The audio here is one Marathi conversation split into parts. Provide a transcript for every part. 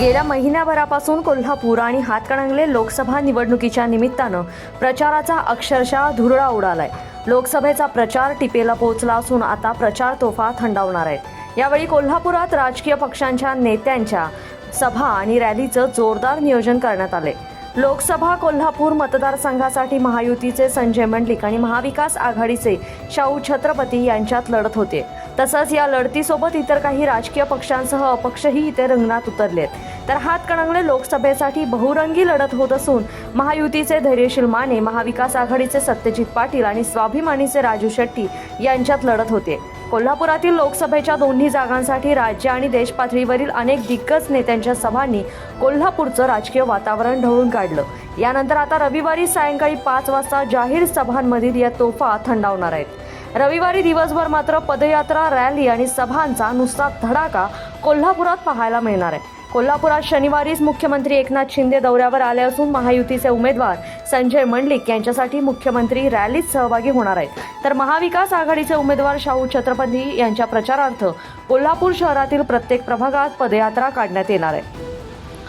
गेल्या महिन्याभरापासून कोल्हापूर आणि हातकणंगले लोकसभा निवडणुकीच्या निमित्तानं प्रचाराचा अक्षरशः धुरळा उडालाय. लोकसभेचा प्रचार टिपेला पोहोचला असून आता प्रचार तोफा थंडावणार आहेत. यावेळी कोल्हापुरात राजकीय पक्षांच्या नेत्यांच्या सभा आणि रॅलीचं जोरदार नियोजन करण्यात आले लोकसभा कोल्हापूर मतदारसंघासाठी महायुतीचे संजय मंडलिक आणि महाविकास आघाडीचे शाहू छत्रपती यांच्यात लढत होते. तसंच या लढतीसोबत इतर काही राजकीय पक्षांसह अपक्षही इथे रंगणात उतरलेत. तर हातकणंगले लोकसभेसाठी बहुरंगी लढत होत असून महायुतीचे धैर्यशील माने महाविकास आघाडीचे सत्यजित पाटील आणि स्वाभिमानीचे राजू शेट्टी यांच्यात लढत होते. कोल्हापुरातील लोकसभेच्या दोन्ही जागांसाठी राज्य आणि देशपातळीवरील अनेक दिग्गज नेत्यांच्या सभांनी कोल्हापूरचं राजकीय वातावरण ढवळून काढलं. यानंतर आता रविवारी सायंकाळी पाच वाजता जाहीर सभांमधील या तोफा थंडावणार आहेत. रविवारी दिवसभर मात्र पदयात्रा रॅली आणि सभांचा नुसता धडाका कोल्हापुरात पाहायला मिळणार आहे. कोल्हापुरात शनिवारीच मुख्यमंत्री एकनाथ शिंदे दौऱ्यावर आले असून महायुतीचे उमेदवार संजय मंडलिक यांच्यासाठी मुख्यमंत्री रॅलीत सहभागी होणार आहेत. तर महाविकास आघाडीचे उमेदवार शाहू छत्रपती यांच्या प्रचारार्थ कोल्हापूर शहरातील प्रत्येक प्रभागात पदयात्रा काढण्यात येणार आहे.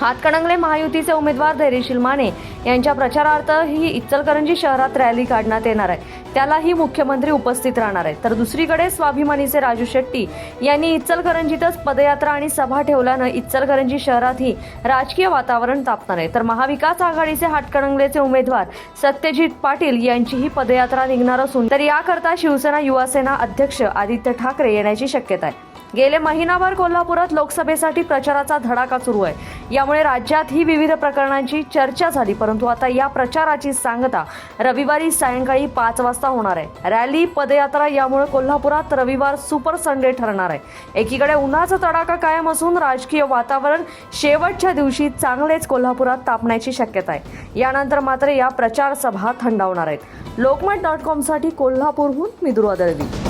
हातकणंगले महायुतीचे उमेदवार धैर्यशील माने यांच्या प्रचारार्थ ही इचलकरंजी शहरात रॅली काढण्यात येणार आहे. त्यालाही मुख्यमंत्री उपस्थित राहणार आहेत. तर दुसरीकडे स्वाभिमानीचे राजू शेट्टी यांनी इचलकरंजीतच पदयात्रा आणि सभा ठेवल्यानं इचलकरंजी शहरातही राजकीय वातावरण तापणार आहे. तर महाविकास आघाडीचे हातकणंगलेचे उमेदवार सत्यजित पाटील यांचीही पदयात्रा निघणार असून तर याकरता शिवसेना युवासेना अध्यक्ष आदित्य ठाकरे येण्याची शक्यता आहे. गेले महिनाभर कोल्हापुरात लोकसभेसाठी प्रचाराचा धडाका सुरू आहे. यामुळे राज्यातही विविध प्रकरणांची चर्चा झाली परंतु आता या प्रचाराची सांगता रविवारी सायंकाळी पाच वाजता होणार आहे. रॅली पदयात्रा यामुळे कोल्हापुरात रविवार सुपर संडे ठरणार आहे. एकीकडे उन्हाचा तडाखा कायम असून राजकीय वातावरण शेवटच्या दिवशी चांगलेच कोल्हापुरात तापण्याची शक्यता आहे. यानंतर मात्र या प्रचार सभा थंडावणार आहेत. लोकमत डॉट कॉमसाठी कोल्हापूरहून मी दुर्वा दळवी.